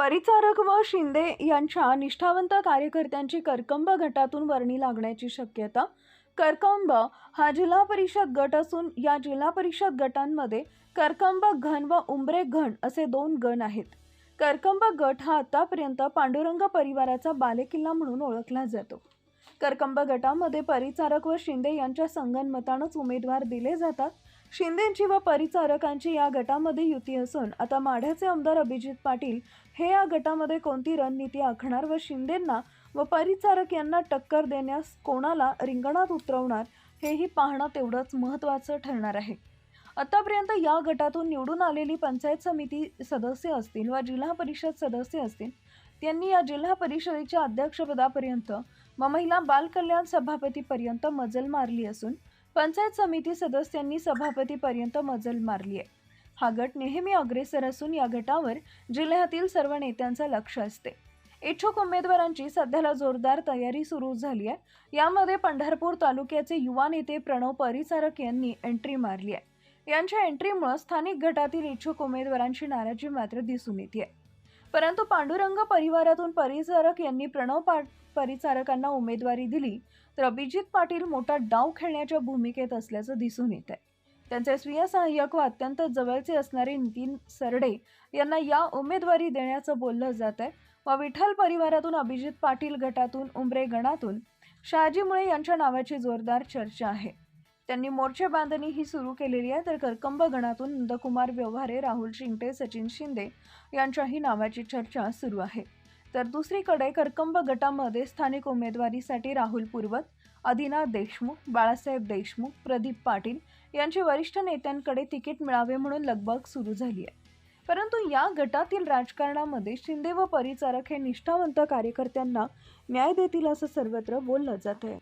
परिचारक व शिंदे यांच्या निष्ठावंत कार्यकर्त्यांची करकंब गटातून वर्णी लागण्याची शक्यता. करकंब हा जिल्हा परिषद गट असून या जिल्हा परिषद गटांमध्ये करकंब घन व उंबरे घन असे दोन गण आहेत. करकंब गट हा आतापर्यंत पांडुरंग परिवाराचा बालेकिल्ला म्हणून ओळखला जातो. करकंब गटामध्ये परिचारक व शिंदे यांच्या संगनमतानंच उमेदवार दिले जातात. शिंदेची व परिचारकांची या गटामध्ये युती असून आता माढ्याचे आमदार अभिजित पाटील हे या गटामध्ये कोणती रणनीती आखणार व शिंदेंना व परिचारक यांना टक्कर देण्यास कोणाला रिंगणात उतरवणार हेही पाहणं तेवढंच महत्त्वाचं ठरणार आहे. आतापर्यंत या गटातून निवडून आलेली पंचायत समिती सदस्य असतील व जिल्हा परिषद सदस्य असतील त्यांनी या जिल्हा परिषदेच्या अध्यक्षपदापर्यंत व महिला बालकल्याण सभापतीपर्यंत मजल मारली असून पंचायत समिती सदस्यांनी सभापतीपर्यंत मजल मारली आहे. हा गट नेहमी अग्रेसर असून या गटावर जिल्ह्यातील सर्व नेत्यांचं लक्ष असते. इच्छुक उमेदवारांची सध्याला जोरदार तयारी सुरू झाली आहे. यामध्ये पंढरपूर तालुक्याचे युवा नेते प्रणव परिचारक यांनी एंट्री मारली आहे. यांच्या एंट्रीमुळे स्थानिक गटातील इच्छुक उमेदवारांची नाराजी मात्र दिसून येते परंतु पांडुरंग परिवारातून परिचारक यांनी प्रणव पा परिचारकांना उमेदवारी दिली तर अभिजित पाटील मोठा डाव खेळण्याच्या भूमिकेत असल्याचं दिसून येत आहे त्यांचे स्वीय सहाय्यक व अत्यंत जवळचे असणारे नितीन सरडे यांना या उमेदवारी देण्याचं बोललं जात आहे व विठ्ठल परिवारातून अभिजित पाटील गटातून उमरे गणातून शहाजी मुळे यांच्या नावाची जोरदार चर्चा आहे. त्यांनी मोर्चे बांधणी ही सुरू केलेली आहे. तर करकंब गणातून नंदकुमार व्यवहारे राहुल शिंगटे सचिन शिंदे यांच्याही नावाची चर्चा सुरू आहे. तर दुसरीकडे करकंब गटामध्ये स्थानिक उमेदवारीसाठी राहुल पूर्वत आदिनाथ देशमुख बाळासाहेब देशमुख प्रदीप पाटील यांची वरिष्ठ नेत्यांकडे तिकीट मिळावे म्हणून लगबग सुरू झाली आहे. परंतु या गटातील राजकारणामध्ये शिंदे व परिचारक हे निष्ठावंत कार्यकर्त्यांना न्याय देतील असं सर्वत्र बोललं जात आहे.